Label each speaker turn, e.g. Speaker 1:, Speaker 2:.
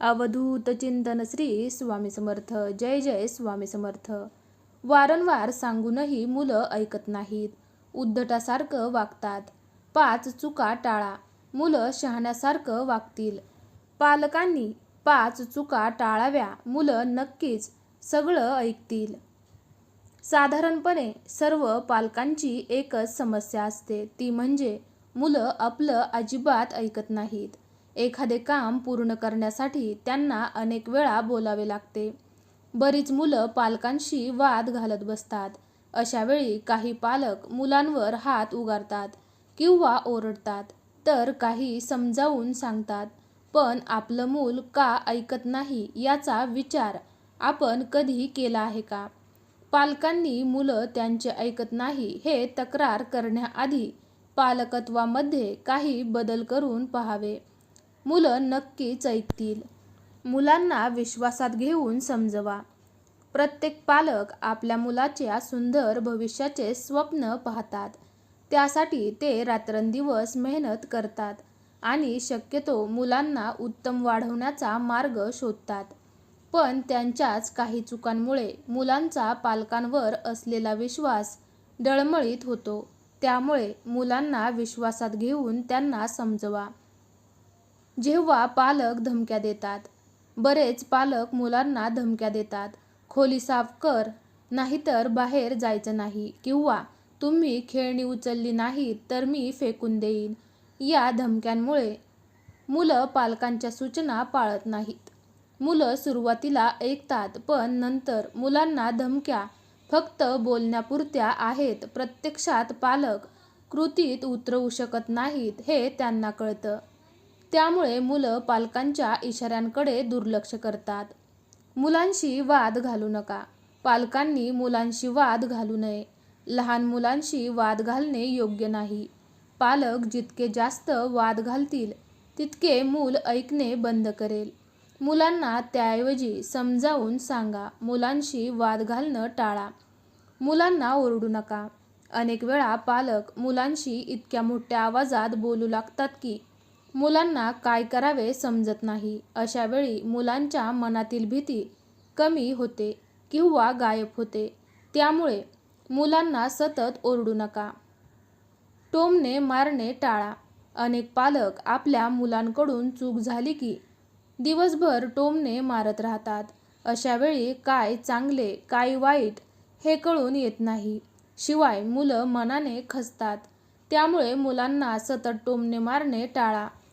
Speaker 1: अवधूत चिंतन श्री स्वामी समर्थ. जय जय स्वामी समर्थ. वारंवार सांगूनही मुलं ऐकत नाहीत. उद्धटासारखं वागतात. पाच चुका टाळा. मुलं शहाण्यासारखं वागतील. पालकांनी पाच चुका टाळाव्या. मुलं नक्कीच सगळं ऐकतील. साधारणपणे सर्व पालकांची एकच समस्या असते. ती म्हणजे मुलं आपलं अजिबात ऐकत नाहीत. एखादे काम पूर्ण करण्यासाठी त्यांना अनेक वेळा बोलावे लागते. बरीच मुलं पालकांशी वाद घालत बसतात. अशा वेळी काही पालक मुलांवर हात उगारतात किंवा ओरडतात तर काही समजावून सांगतात पण आपलं मूल का ऐकत नाही याचा विचार आपण कधी केला आहे का? पालकांनी मुलं त्यांचे ऐकत नाही हे तक्रार करण्याआधी पालकत्वामध्ये काही बदल करून पहावे. मुलं नक्कीच ऐकतील मुलांना विश्वासात घेऊन समजवा. प्रत्येक पालक आपल्या मुलाच्या सुंदर भविष्याचे स्वप्न पाहतात. त्यासाठी ते रात्रंदिवस मेहनत करतात आणि शक्यतो मुलांना उत्तम वाढवण्याचा मार्ग शोधतात. पण त्यांच्याच काही चुकांमुळे मुलांचा पालकांवर असलेला विश्वास डळमळीत होतो. त्यामुळे मुलांना विश्वासात घेऊन त्यांना समजवा. जेव्हा पालक धमक्या देतात बरेच पालक मुलांना धमक्या देतात खोली साफ कर नाहीतर बाहेर जायचं नाही किंवा तुम्ही खेळणी उचलली नाहीत तर मी फेकून देईन. या धमक्यांमुळे मुलं पालकांच्या सूचना पाळत नाहीत. मुलं सुरुवातीला ऐकतात पण नंतर मुलांना धमक्या फक्त बोलण्यापुरत्या आहेत. प्रत्यक्षात पालक कृतीत उतरवू शकत नाहीत हे त्यांना कळतं. त्यामुळे मुलं पालकांच्या इशाऱ्यांकडे दुर्लक्ष करतात. मुलांशी वाद घालू नका. पालकांनी मुलांशी वाद घालू नये. लहान मुलांशी वाद घालणे योग्य नाही. पालक जितके जास्त वाद घालतील तितके मूल ऐकणे बंद करेल. मुलांना त्याऐवजी समजावून सांगा मुलांशी वाद घालणं टाळा. मुलांना ओरडू नका. अनेक वेळा पालक मुलांशी इतक्या मोठ्या आवाजात बोलू लागतात की मुलांना काय करावे समजत नाही. अशावेळी मुलांच्या मनातील भीती कमी होते किंवा गायब होते. त्यामुळे मुलांना सतत ओरडू नका. टोमने मारणे टाळा. अनेक पालक आपल्या मुलांकडून चूक झाली की दिवसभर टोमने मारत राहतात. अशावेळी काय चांगले काय वाईट हे कळून येत नाही. शिवाय मुलं मनाने खचतात त्यामुळे मुलांना सतत टोमणे मारणे टाळा.